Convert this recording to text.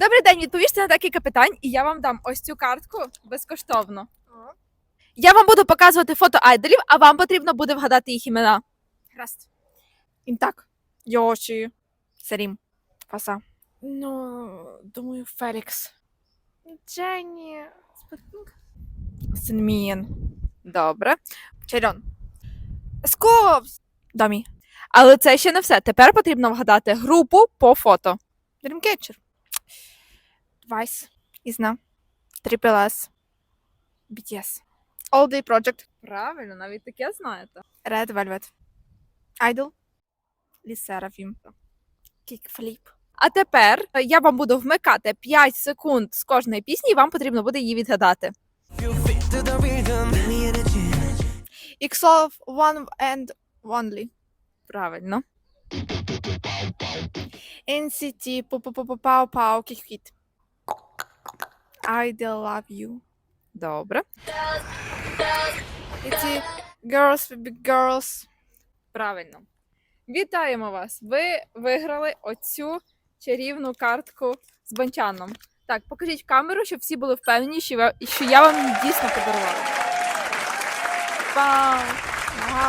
Добрий день, відповісти на декілька питань, і я вам дам ось цю картку безкоштовно. Я вам буду показувати фото айдолів, а вам потрібно буде вгадати їх імена. Гаразд. Інтак. Йоші. Сарім. Фаса. Ну, думаю, Фелікс. Дженні. Синмін. Добре. Чайрон. Скопс. Домі. Але це ще не все. Тепер потрібно вгадати групу по фото. Dreamcatcher. Vice. Ізна. Triple S. BTS. All Day Project. Правильно, навіть таке знаєте. Red Velvet. Idol. Лісерафім. Kickflip. А тепер е, я вам буду вмикати 5 секунд з кожної пісні, і вам потрібно буде її відгадати. Of One and Only. Правильно. NCT, пау пау кіт. I do love you. Добре. І ці girls will be girls. Правильно. Вітаємо вас! Ви виграли оцю чарівну картку з банчаном. Так, покажіть в камеру, щоб всі були впевнені, що, я вам дійсно подарувала. Вау! Вау!